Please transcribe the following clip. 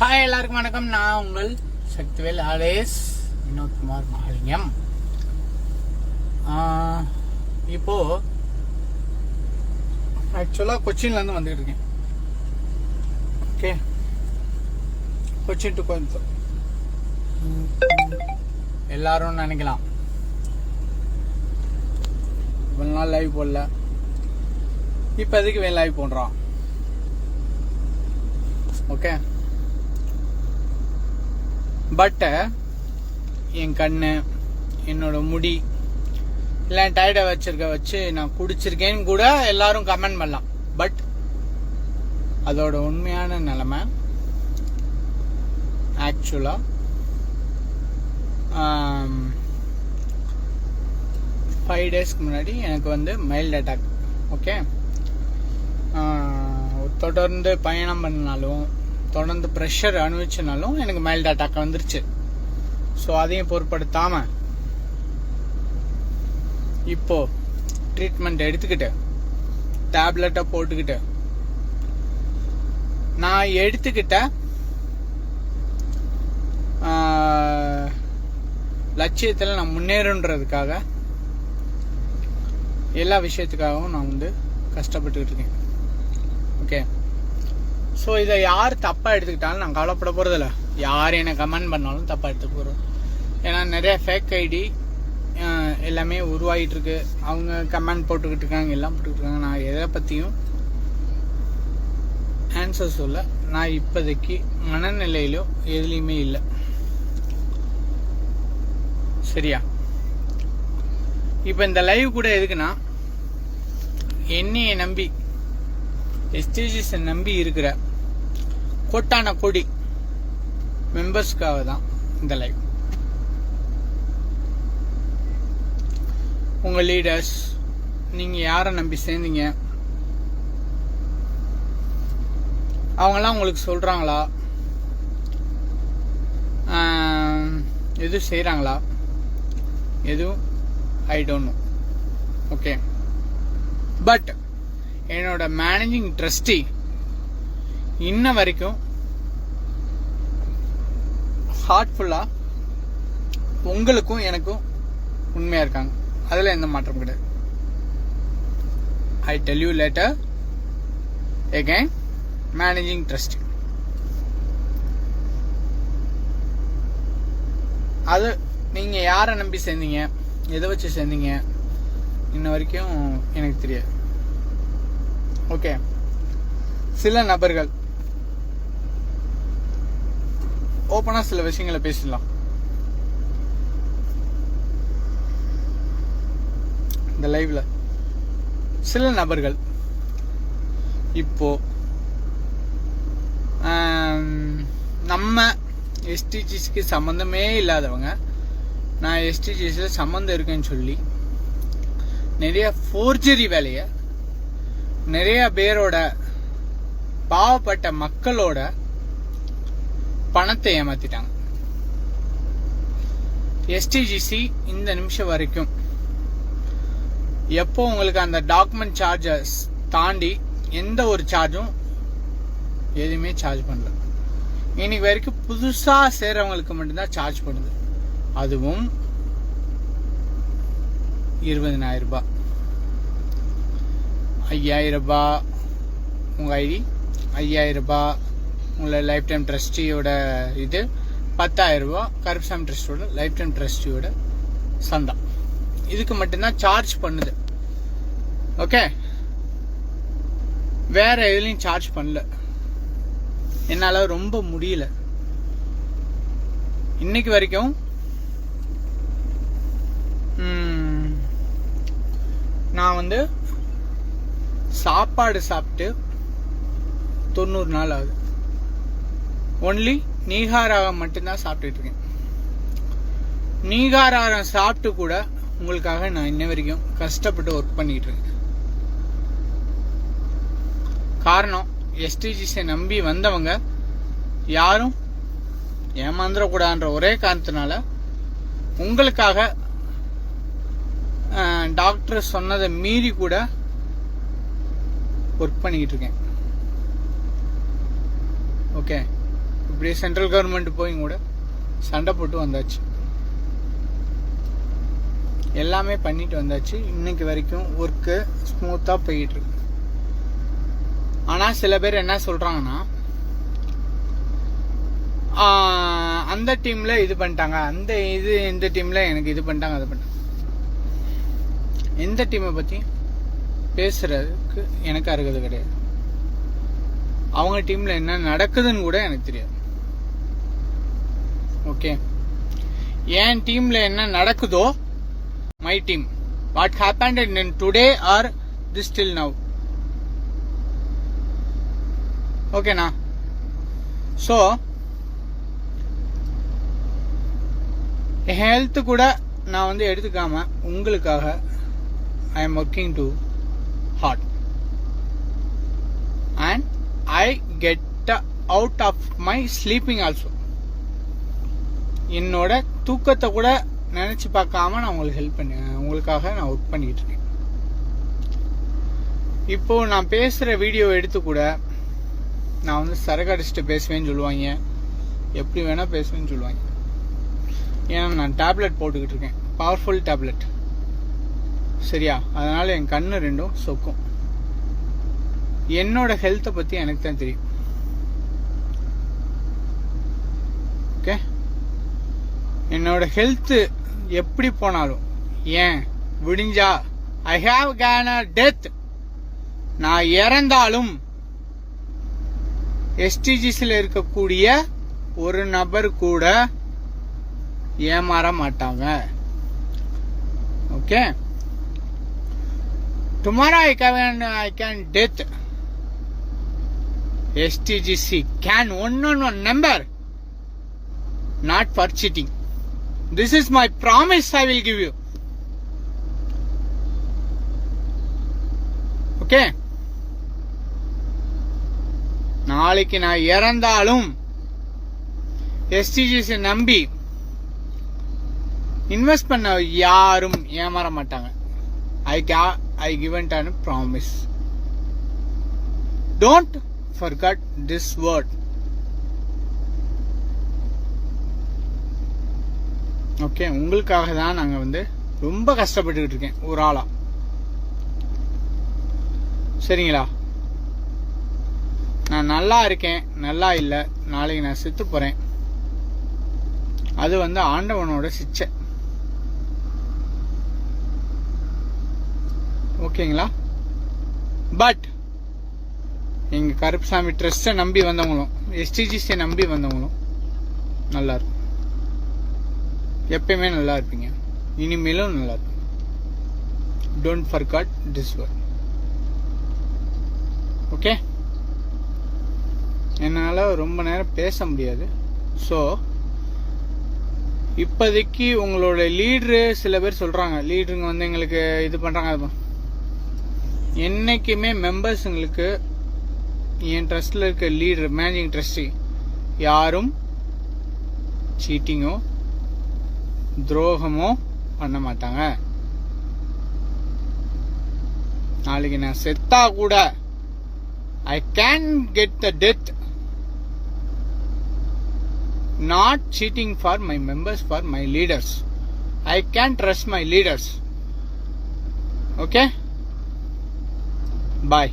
Hi எல்லாருக்கும் வணக்கம். நான் உங்கள் சக்திவேல் ஆலேஸ் வினோத்குமார் மகாலிங்கம் இப்போ ஆக்சுவலாக கொச்சின்லேருந்து வந்துட்டு இருக்கேன். Okay Cochin to Coimbatore. எல்லாரும் நினைக்கலாம். இவ்வளோ நாள் லைவ் போடல. இப்போ எதுக்கு வேலை லைவ் போடுறான்? ஓகே பட்டை என் கண் என்னோட முடி இல்லை டயர்டை வச்சிருக்க வச்சு நான் குடிச்சிருக்கேன்னு கூட எல்லாரும் கமெண்ட் பண்ணலாம். பட் அதோட உண்மையான நிலைமை ஆக்சுவலாக ஃபைவ் டேஸ்க்கு முன்னாடி எனக்கு வந்து மைல்டு அட்டாக் ஓகே தொடர்ந்து பயணம் பண்ணாலும் தொடர்ந்து ப்ரெஷர் அனுபவிச்சனாலும் எனக்கு மைல்டு அட்டாக் வந்துருச்சு. ஸோ அதையும் பொருட்படுத்தாமல் இப்போ ட்ரீட்மெண்ட் எடுத்துக்கிட்டு டேப்லெட்டை போட்டுக்கிட்டு நான் எடுத்துக்கிட்ட லட்சியத்தில் நான் முன்னேறுன்றதுக்காக எல்லா விஷயத்துக்காகவும் நான் வந்து கஷ்டப்பட்டுக்கிட்டு இருக்கேன். ஓகே ஸோ இதை யார் தப்பாக எடுத்துக்கிட்டாலும் நான் கவலைப்பட போகிறதில்ல யார் என்னை கமெண்ட் பண்ணாலும் தப்பாக எடுத்துக்க போகிறோம் ஏன்னா நிறைய ஃபேக் ஐடி எல்லாமே உருவாகிட்டுருக்கு அவங்க கமெண்ட் போட்டுக்கிட்டு இருக்காங்க எல்லாம் போட்டுக்கிட்டு இருக்காங்க. நான் எதை பற்றியும் ஆன்சர் சொல்ல நான் இப்போதைக்கு மனநிலையிலோ எதுலேயுமே இல்லை. சரியா? இப்போ இந்த லைவ் கூட எதுக்குன்னா என்னையை நம்பி எஸ்டிஜிஸை நம்பி இருக்கிற கோட்டான கொடி. மெம்பர்ஸ்க்காக தான் இந்த லைவ் உங்கள் லீடர்ஸ் நீங்கள் யாரை நம்பி சேர்ந்தீங்க? அவங்களாம் உங்களுக்கு சொல்கிறாங்களா எதுவும் செய்கிறாங்களா எதுவும்? I don't know okay but என்னோட மேனேஜிங் ட்ரஸ்டி இன்ன வரைக்கும் ஹார்ட்ஃபுல்லாக உங்களுக்கும் எனக்கும் உண்மையாக இருக்காங்க. அதில் எந்த மாற்றம் கிடையாது. I tell you later again managing trust அது நீங்கள் யாரை நம்பி சேர்ந்தீங்க? எதை வச்சு சேர்ந்தீங்க? இன்ன வரைக்கும் எனக்கு தெரியாது. ஓகே சில நபர்கள் ஓப்பனாக சில விஷயங்களை பேசிடலாம். இந்த லைவ்ல சில நபர்கள் இப்போ நம்ம எஸ்டிஜிஸ்க்கு சம்மந்தமே இல்லாதவங்க நான் எஸ்டிஜிஸில் சம்மந்தம் இருக்குன்னு சொல்லி நிறைய ஃபோர்ஜரி வேலையை நிறைய பேரோட பாவப்பட்ட மக்களோட பணத்தை ஏமாத்திட்டாங்க. எஸ்டிஜிசி இந்த நிமிஷம் வரைக்கும் எப்போ உங்களுக்கு அந்த டாக்குமெண்ட் சார்ஜஸ் தாண்டி எந்த ஒரு சார்ஜும் எதுவுமே சார்ஜ் பண்ணல. இன்னைக்கு வரைக்கும் புதுசாக சேர்றவங்களுக்கு மட்டும்தான் சார்ஜ் பண்ணுது. அதுவும் இருபதனாயிரம் ரூபாய். ஐயாயிரம் ரூபாய். உங்கள் ஐடி ஐயாயிரம் ரூபாய். உங்களை லைஃப் டைம் ட்ரஸ்டியோட இது பத்தாயிரம் ரூபாய் கருப்சாமி ட்ரஸ்டோட லைஃப் டைம் ட்ரஸ்டியோட சந்தா. இதுக்கு மட்டும்தான் சார்ஜ் பண்ணுது. ஓகே வேற எதுலையும் சார்ஜ் பண்ணல. என்னால் ரொம்ப முடியல. இன்னைக்கு வரைக்கும் நான் வந்து சாப்பாடு சாப்பிட்டு தொண்ணூறு நாள் ஆகுது. ஒன்லி நீகாராகம் மட்டும்தான் சாப்பிட்டுட்டு இருக்கேன். நீகாராகம் சாப்பிட்டு கூட உங்களுக்காக நான் இன்ன வரைக்கும் கஷ்டப்பட்டு ஒர்க் பண்ணிட்டு இருக்கேன். காரணம் எஸ்டிஜிஸை நம்பி வந்தவங்க யாரும் ஏமாந்துடக்கூடாதுன்ற ஒரே காரணத்தினால உங்களுக்காக டாக்டர் சொன்னதை மீறி கூட ஒர்க் பண்ணிக்கிட்டு இருக்கேன். ஓகே இப்படி சென்ட்ரல் கவர்மெண்ட் போய் கூட சண்டை போட்டு வந்தாச்சு. எல்லாமே பண்ணிட்டு வந்தாச்சு. இன்னைக்கு வரைக்கும் ஒர்க்கு ஸ்மூத்தாக போயிட்டு இருக்கு. ஆனால் சில பேர் என்ன சொல்கிறாங்கன்னா அந்த டீமில் இது பண்ணிட்டாங்க அந்த இது இந்த டீமில் எனக்கு இது பண்ணிட்டாங்க அது பண்ணிட்டாங்க. எந்த டீமை பற்றி பேசுறதுக்கு எனக்கு அருகது கிடையாது. அவங்க டீமில் என்ன நடக்குதுன்னு கூட எனக்கு தெரியாது. ஓகே என் டீம்ல என்ன நடக்குதோ my team what happened in today or this till now ஓகேண்ணா ஸோ ஹெல்த் கூட நான் வந்து எடுத்துக்காம உங்களுக்காக I am working too hard and I get out of my sleeping also என்னோட தூக்கத்தை கூட நினைச்சு பார்க்காம நான் உங்களுக்கு ஹெல்ப் பண்ணி உங்களுக்காக நான் ஒர்க் பண்ணிட்டு இருக்கேன். இப்போ நான் பேசுகிற வீடியோ எடுத்து கூட நான் வந்து சரக்கு பேசுவேன்னு சொல்லுவாங்க. எப்படி வேணால் பேசுவேன்னு சொல்லுவாங்க. ஏன்னா நான் டேப்லெட் போட்டுக்கிட்டு இருக்கேன். பவர்ஃபுல் டேப்லெட் சரியா? அதனால் என் கண்ணு ரெண்டும் சொக்கும். என்னோட ஹெல்த்தை பற்றி எனக்கு தான் தெரியும் ஓகே என்னோட ஹெல்த்து எப்படி போனாலும் ஏன்? விடிஞ்சா I have can a death நான் இறந்தாலும் எஸ்டிஜிஸில் இருக்கக்கூடிய ஒரு நபர் கூட ஏமாற மாட்டாங்க. Okay tomorrow I can I can death SDGC can one one one number not for cheating this is my promise i will give you. Okay நாளைக்கு நான் இறந்தாலும் எஸ்டிஜிசி நம்பி இன்வெஸ்ட் பண்ண யாரும் ஏமாற மாட்டாங்க. ஐ கா I given done promise don't forget this word okay உங்களுக்காக தான் நாங்கள் வந்து ரொம்ப கஷ்டப்பட்டுக்கிட்டு இருக்கேன் ஒரு ஆளா. சரிங்களா? நான் நல்லா இருக்கேன் நல்லா இல்லை நாளைக்கு நான் செத்து போகிறேன் அது வந்து ஆண்டவனோட சிச்சை. ஓகேங்களா? பட் எங்கள் கருப்புசாமி ட்ரெஸ்ஸை நம்பி வந்தவங்களும் எஸ்டிஜிஸை நம்பி வந்தவங்களும் நல்லாயிருக்கும் எப்பயுமே நல்லா இருப்பீங்க. இனிமேலும் நல்லா இருப்பீங்க. Don't forget this work okay என்னால் ரொம்ப நேரம் பேச முடியாது. ஸோ இப்போதைக்கு உங்களோட லீட்ரு சில பேர் சொல்கிறாங்க லீடருங்க வந்து எங்களுக்கு இது பண்ணுறாங்க அது என்றைக்குமே என்னைக்குமே மெம்பர்ஸுங்களுக்கு என் ட்ரஸ்ட்டில் இருக்க லீடர் மேனேஜிங் ட்ரஸ்டி யாரும் சீட்டிங்கோ துரோகமோ பண்ண மாட்டாங்க. நாளைக்கு நான் செத்தா கூட I can get the death not cheating for my members for my leaders I can trust my leaders okay bye